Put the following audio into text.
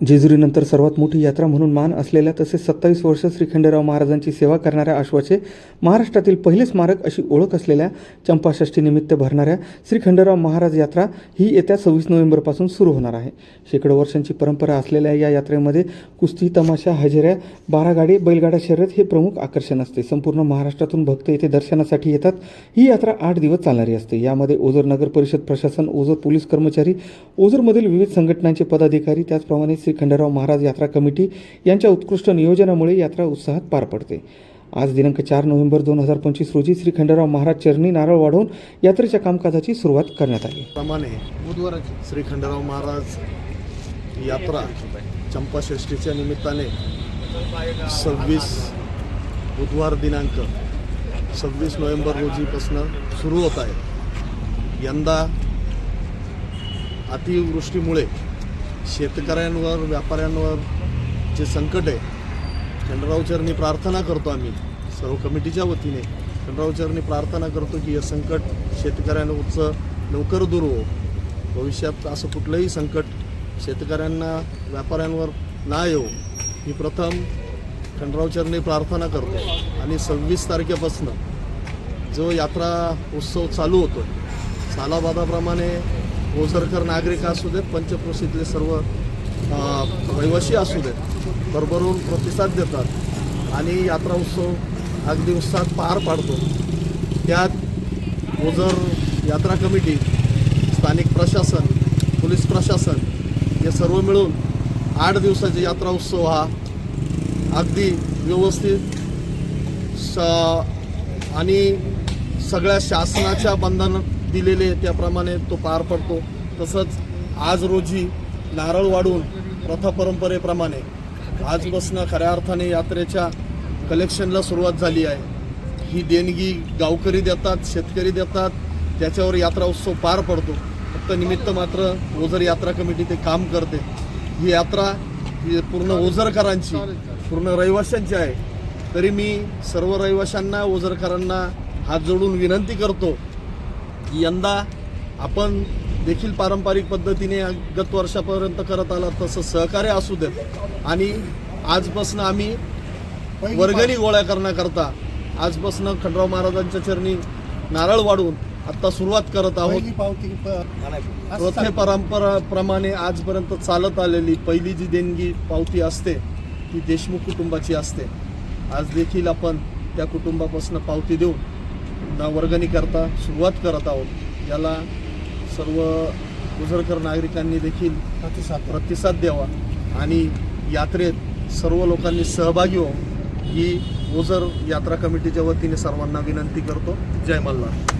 जेजुरीनंतर सर्वात मोठी यात्रा म्हणून मान असलेल्या तसेच सत्तावीस वर्ष श्रीखंडराव महाराजांची सेवा करणाऱ्या आश्वाचे महाराष्ट्रातील पहिले स्मारक अशी ओळख असलेल्या चंपाषष्ठीनिमित्त भरणाऱ्या श्रीखंडराव महाराज यात्रा ही येत्या सव्वीस नोव्हेंबरपासून सुरू होणार आहे. शेकडो वर्षांची परंपरा असलेल्या या यात्रेमध्ये कुस्ती तमाशा हजेऱ्या बारागाडी बैलगाडा शर्यत हे प्रमुख आकर्षण असते. संपूर्ण महाराष्ट्रातून भक्त येथे दर्शनासाठी येतात. ही यात्रा आठ दिवस चालणारी असते. यामध्ये ओझर नगर परिषद प्रशासन ओझर पोलीस कर्मचारी ओझरमधील विविध संघटनांचे पदाधिकारी त्याचप्रमाणे श्री खंडेराव महाराज यात्रा कमिटी यांच्या उत्कृष्ट नियोजनामुळे यात्रा उत्साहात पार पडते. आज दिनांक चार नोव्हेंबर दोन हजार पंचवीस रोजी श्री खंडेराव महाराज चरणी नारळ वाढवून यात्रेच्या कामकाजाची सुरुवात करण्यात आली. प्रमाणे बुधवाराची श्री खंडेराव महाराज यात्रा चंपाषष्ठीच्या निमित्ताने सव्वीस बुधवार दिनांक सव्वीस नोव्हेंबर रोजीपासून सुरू होत आहे. यंदा अतिवृष्टीमुळे शेतकऱ्यांवर व्यापाऱ्यांवर जे संकट आहे खंडरावचरणी प्रार्थना करतो आम्ही. सर्व कमिटीच्या वतीने खंडरावचरणी प्रार्थना करतो की हे संकट शेतकऱ्यांवरचं लवकर दूर हो. भविष्यात असं कुठलंही संकट शेतकऱ्यांना व्यापाऱ्यांवर ना येऊ ही हो. प्रथम खंडरावचरणी प्रार्थना करतो. आणि सव्वीस तारखेपासून जो यात्रा उत्सव चालू होतो सालाबादाप्रमाणे ओझरकर नागरिक असू देत पंचक्रोशीतले सर्व रहिवासी असू देत भरभरून प्रतिसाद देतात. आणि यात्रा उत्सव अगदी उत्साहात पार पाडतो. त्यात ओझर यात्रा कमिटी स्थानिक प्रशासन पोलीस प्रशासन हे सर्व मिळून आठ दिवसाचा यात्रा उत्सव हा अगदी व्यवस्थित स आणि सगळ्या शासनाच्या बंधन दिलेले त्याप्रमाणे तो पार पडतो. तसंच आज रोजी नारळ वाढून प्रथा परंपरेप्रमाणे आजपासून खऱ्या अर्थाने यात्रेच्या कलेक्शनला सुरुवात झाली आहे. ही देणगी गावकरी देतात शेतकरी देतात त्याच्यावर यात्रा उत्सव पार पडतो. फक्त निमित्त मात्र ओझर यात्रा कमिटी ते काम करते. ही यात्रा ही पूर्ण ओझरकरांची पूर्ण रहिवाशांची आहे. तरी मी सर्व रहिवाशांना ओझरकरांना हात जोडून विनंती करतो यंदा आपण देखील पारंपरिक पद्धतीने गत वर्षापर्यंत करत आला तसं सहकार्य असू देत. आणि आजपासून आम्ही वर्गणी गोळा करण्याकरता आजपासून खंडराव महाराजांच्या चरणी नारळ वाढून आता सुरुवात करत आहोत. प्रथे परंपराप्रमाणे आजपर्यंत चालत आलेली पहिली जी देणगी पावती असते ती देशमुख कुटुंबाची असते. आज देखील आपण त्या कुटुंबापासून पावती देऊन ना वर्गणी करता सुरुवात करत आहोत. याला सर्व गुजरकर नागरिकांनी देखील प्रतिसाद प्रतिसाद द्यावा. आणि यात्रेत सर्व लोकांनी सहभागी व्हावं. ही ओझर यात्रा कमिटीच्या वतीने सर्वांना विनंती करतो. जय मल्हार.